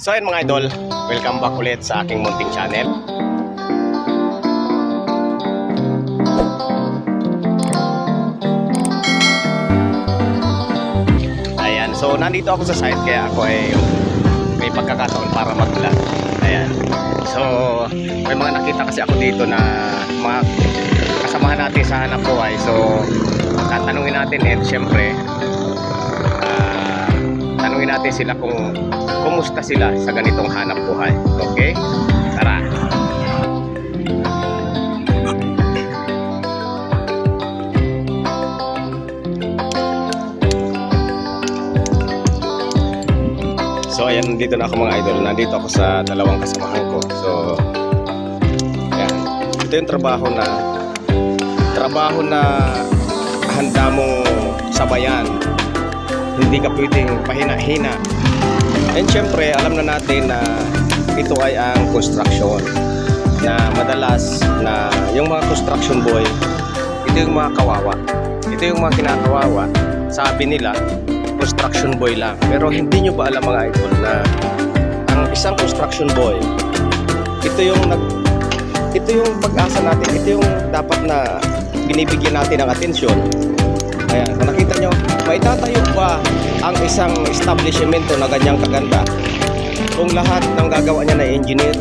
So ayun mga idol, welcome back ulit sa aking munting channel. Ayan, so nandito ako sa site kaya ako ay may pagkakataon para mag-vlog. Ayan. So, may mga nakita kasi ako dito na mga kasamahan natin sa hanap buhay. So, tatanungin natin eh, syempre, tanungin natin sila kung kumusta sila sa ganitong hanap buhay. Okay? Tara. So ayan, nandito na ako mga idol. Nandito ako sa dalawang kasamahan ko. So, ayan. Ito yung trabaho na trabaho na handa mong sabayan. Hindi ka pwedeng pahina-hina. And syempre, alam na natin na ito ay ang construction na madalas na yung mga construction boy, ito yung mga kawawa. Ito yung mga kinakawawa. Sabi nila, construction boy lang. Pero hindi nyo ba alam mga idol na ang isang construction boy, ito yung nag ito yung pag-asa natin, ito yung dapat na binibigyan natin ng atensyon. Ayan, maitatayo ba ang isang establishmento na ganyang kaganda kung lahat ng gagawa niya na engineer,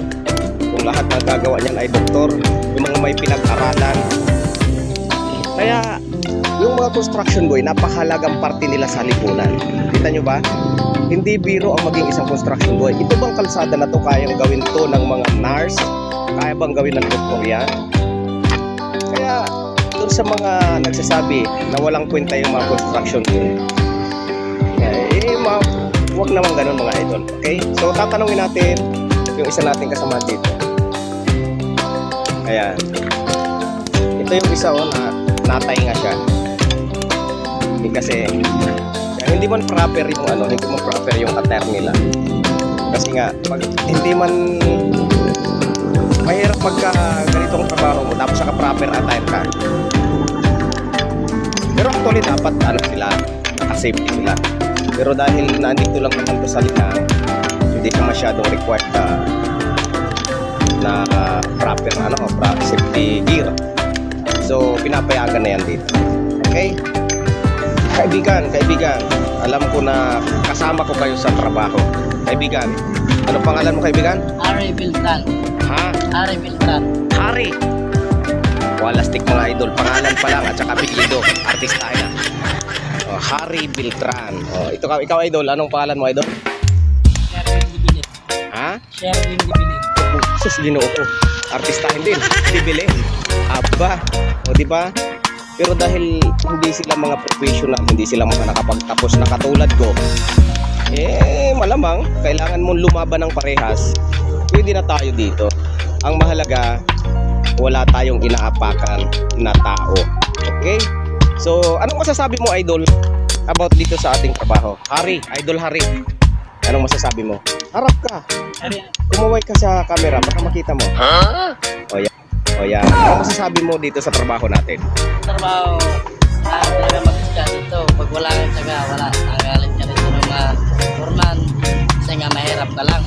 kung lahat ng gagawa niya ay doktor, yung mga may pinag-aralan. Kaya, yung mga construction boy, napakahalagang parte nila sa lipunan. Kita nyo ba? Hindi biro ang maging isang construction boy. Ito bang kalsada na to kayang gawin to ng mga nurse? Kaya bang gawin ng doktor yan? Doon sa mga nagsasabi na walang kwenta yung mga construction boy, eh, ma wag naman ganun mga idol. Okay? So, tatanungin natin yung isa nating kasama dito. Ayan. Ito yung isa oh, na natay nga siya. Eh, kasi hindi man proper yung ano, hindi man proper yung attire nila. Kasi nga, pag hindi man mahirap pagka ganitong trabaho mo tapos saka proper attire ka. Actually dapat ano sila, naka-safety sila. Pero dahil nandito lang naman to sa linang, hindi ka masyadong required na na uh, proper ano, proper safety gear. So, pinapayagan na yan dito. Okay? Kaibigan, kaibigan, alam ko na kasama ko kayo sa trabaho. Kaibigan, ano pangalan mo kaibigan? Ari Biltran. Ha? Ari Biltran. Hari. Walastik mga idol, pangalan pa lang at saka apelyido, artistahin na. Oh, Hari Biltran. Oh, ito ka, ikaw idol, anong pangalan mo idol? Sherwin Dibilin. Ha? Sherwin Dibilin. Oh, sus ginoo ko. Artistahin din. Bibili. Aba. O di ba? Pero dahil hindi sila mga professional, hindi sila mga nakapagtapos na katulad ko, eh malamang kailangan mong lumaban ng parehas. Pwede na tayo dito. Ang mahalaga, wala tayong inaapakan na tao. Okay? So, anong masasabi mo, Idol, about dito sa ating trabaho? Hari, Idol Hari. Anong masasabi mo? Harap ka. Ari, Kumaway ka sa camera, baka makita mo. O yan. O yan. Ano masasabi mo dito sa trabaho natin? trabaho. Ah, talaga mag-iska dito. Pag wala kang tsaga, wala. Tanggalin ka dito ng mga foreman. Kasi nga mahirap ka lang.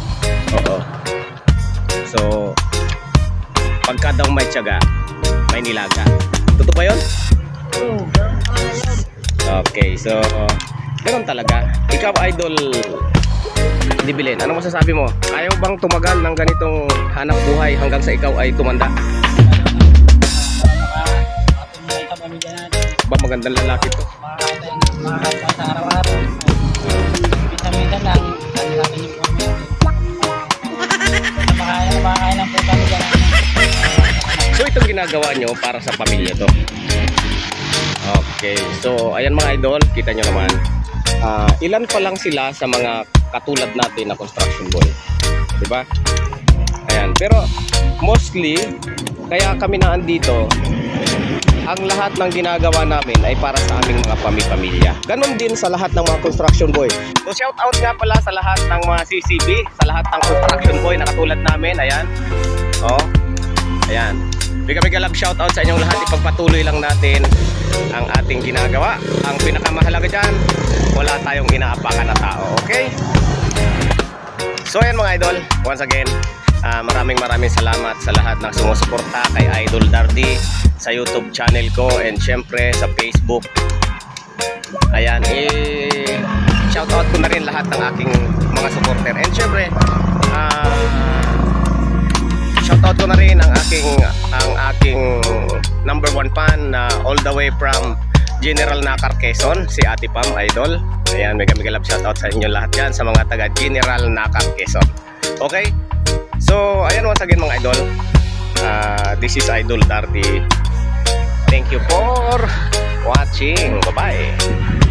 Oo. So, pagka daw may tiyaga, may nilaga. Totoo ba yun? Okay, so, ganun talaga. Ikaw, idol, Dibilin, ano masasabi mo? Ayaw bang tumagal ng ganitong hanap buhay hanggang sa ikaw ay tumanda? Ka. Ba magandang lalaki to? Tayo sa araw-araw. Ginagawa nyo para sa pamilya to. Okay, so ayan mga idol, kita nyo naman. Ah, ilan pa lang sila sa mga katulad natin na construction boy. 'Di ba? Ayan, pero mostly kaya kami na andito ang lahat ng ginagawa namin ay para sa aming mga pami-pamilya. Ganon din sa lahat ng mga construction boy. So shout out nga pala sa lahat ng mga CCB, sa lahat ng construction boy na katulad namin. Ayan. Oh. Ayan. Bigla bigla love shout out sa inyong lahat. Ipagpatuloy lang natin ang ating ginagawa. Ang pinakamahalaga dyan, wala tayong inaapakan na tao. Okay? So ayan mga idol, once again, ah, maraming maraming salamat sa lahat ng sumusuporta kay Idol Dardy sa YouTube channel ko and syempre sa Facebook. Ayan, eh, shoutout ko na rin lahat ng aking mga supporter. And syempre, ah, shoutout ko na rin ang aking ang aking number one fan na all the way from General Nakar Quezon, si Ate Pam Idol. Ayan, mega mega love shoutout sa inyo lahat dyan sa mga taga General Nakar Quezon. Okay? So, ayan once again mga idol. Ah, this is Idol Darty. Thank you for watching. Bye-bye.